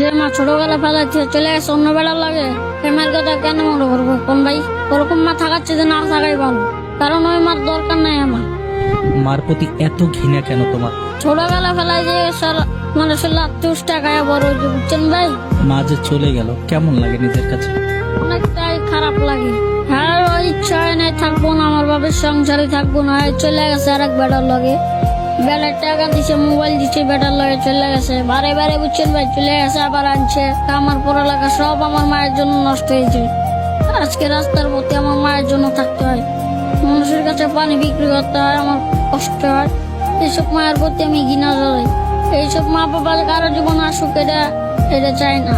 যে মা ছোটবেলা ফেলাচ্ছে চলে গেছে অন্য বেড়ার লাগে সে কথা কেন মনে করব? কোন ভাই? ওরকম মা থাকাচ্ছে যে না থাকাই ভালো। কারণ ওই মার দরকার নাই আমার। মার প্রতি এত ঘৃণা কেন তোমার? ছোটবেলা ফেলায় যে স্যার মানুষের লাত্তুস টাকায় বড় হয়েছে বুঝছেন ভাই? মা যে চলে গেল কেমন লাগে নিজের কাছে? অনেকটাই খারাপ লাগে। হ্যাঁ ওই ইচ্ছা হয় নাই থাকব না আমার বাবার সংসারে থাকব না চলে গেছে আর এক বেটার লগে। বেটার টাকা দিছে, মোবাইল দিছে বেটার লগে চলে গেছে। বারে বারে বুঝছেন ভাই, চলে গেছে, আবার আনছে। আমার পড়ালেখা সব আমার মায়ের জন্য নষ্ট হয়েছে আজকে রাস্তার পথে আমার মায়ের জন্য থাকতে হয়। মানুষের কাছে পানি বিক্রি করতে হয়, আমার কষ্ট হয়। এইসব মায়ের প্রতি আমি ঘৃণা জড়াই এইসব মা বাবা কারও জীবন আসুক, এটা এটা চাই না।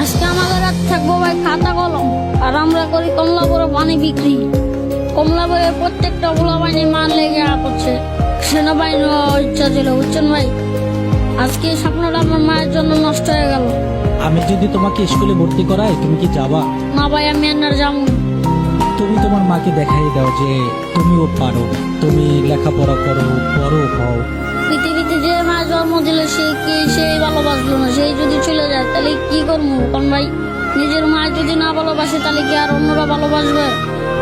আজকে আমাদের আর থাকব ভাই, খাতা কলম। আর আমরা করি কমলা বড় পানি বিক্রি। কমলা বইয়ের প্রত্যেকটা গোলা লেগে করছে সেনাবাহিনী ইচ্ছা ছিল বুঝছেন ভাই? আজকে স্বপ্নটা আমার মায়ের জন্য নষ্ট হয়ে গেল। আমি যদি তোমাকে স্কুলে ভর্তি করাই তুমি কি যাবা? না ভাই আমি আর যাব। তুমি তোমার মাকে দেখাই দাও যে তুমিও পারো তুমি লেখাপড়া করো বড় হও পৃথিবীতে যে মা জন্ম দিল সে কি সেই ভালোবাসলো না? সেই যদি চলে যায় তাহলে কি করব? কোন ভাই নিজের মা যদি না ভালোবাসে তাহলে কি আর অন্যরা ভালোবাসবে?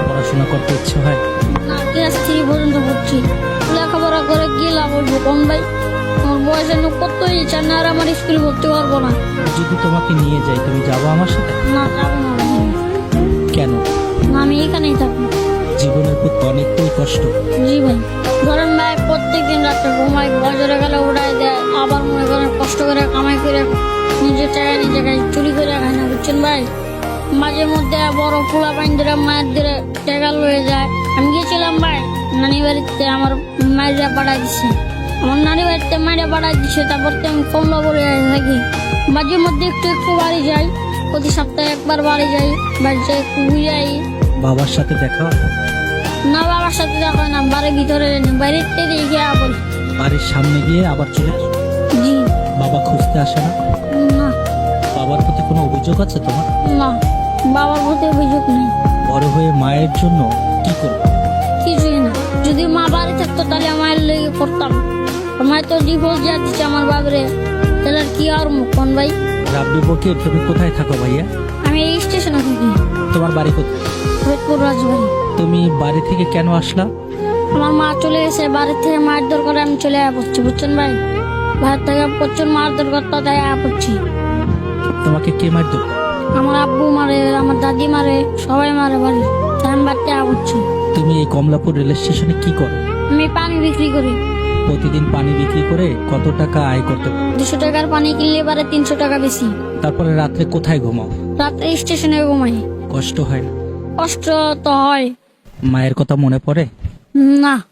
পড়াশোনা করতে ইচ্ছে হয়? না ক্লাস থ্রি পর্যন্ত পড়ছি। লেখাপড়া করে কি লাভ হইব কোন ভাই আমার বয়সে কত ইচ্ছা না আর আমার স্কুলে ভর্তি করব না। যদি তোমাকে নিয়ে যাই তুমি যাব আমার সাথে? না যাব না। ভাই। কেন? না আমি এখানেই থাকব। জীবনের প্রতি অনেকটাই কষ্ট। জি ভাই ধরেন ভাই প্রত্যেকদিন রাত্রে ঘুমাই বাজারে গেলে উড়াই দেয় আবার মনে করেন কষ্ট করে কামাই করে নিজের টাকা নিজে খাই চুরি করে খাই না বুঝছেন ভাই? মাঝে মধ্যে বড় পোলা পাইন ধরে মায়ের ধরে টাকা লয়ে যায়। আমি গিয়েছিলাম ভাই নানি বাড়িতে আমার মায়েরা পাঠাই দিছে। আমার নানি বাড়িতে মায়েরা পাঠাই দিছে তারপর তো আমি কমলা বলে থাকি। মাঝে মধ্যে একটু একটু বাড়ি যাই প্রতি সপ্তাহে একবার বাড়ি যাই বাড়িতে একটু ঘুরে আই। বাবার সাথে দেখা না বাবার সাথে দেখা না বাড়ির ভিতরে বাইরের থেকে গিয়ে বলি বাড়ির সামনে গিয়ে আবার চলে আসো? জি। বাবা খুঁজতে আসে না? না। বাবার প্রতি কোনো অভিযোগ আছে তোমার? না বাবার প্রতি অভিযোগ নেই। বড় হয়ে মায়ের জন্য কি করবে? যদি মা বাড়ি থাকতো তাহলে মায়ের লেগে করতাম মায়ের তো ডিভোর্স দিয়ে দিচ্ছে আমার বাবরে তাহলে কি আর মুখ কোন ভাই? রাব্বি বকে তুমি কোথায় থাকো ভাইয়া? আমি এই স্টেশনে থাকি। তোমার বাড়ি কোথায়? ফরিদপুর রাজবাড়ি। তুমি বাড়ি থেকে কেন আসলা? আমার মা চলে গেছে বাড়ি থেকে মায়ের দরকারে আমি চলে আয়া পড়ছি বুঝছেন ভাই? বাড়ি থেকে প্রচুর মার দরকার তো তাই আয়া পড়ছি। তোমাকে কে মারতো? আমার আব্বু মারে আমার দাদি মারে সবাই মারে বাড়ি তাই আমি বাড়িতে আয়া পড়ছি। তুমি এই কমলাপুর রেল স্টেশনে কি করো? আমি পানি বিক্রি করি। প্রতিদিন পানি বিক্রি করে কত টাকা আয় করতে পারো? দুশো টাকার পানি কিনলে এবারে তিনশো টাকা বেশি। তারপরে রাত্রে কোথায় ঘুমাও? রাত্রে স্টেশনে ঘুমাই। কষ্ট হয় না? কষ্ট তো হয়। মায়ের কথা মনে পড়ে? না।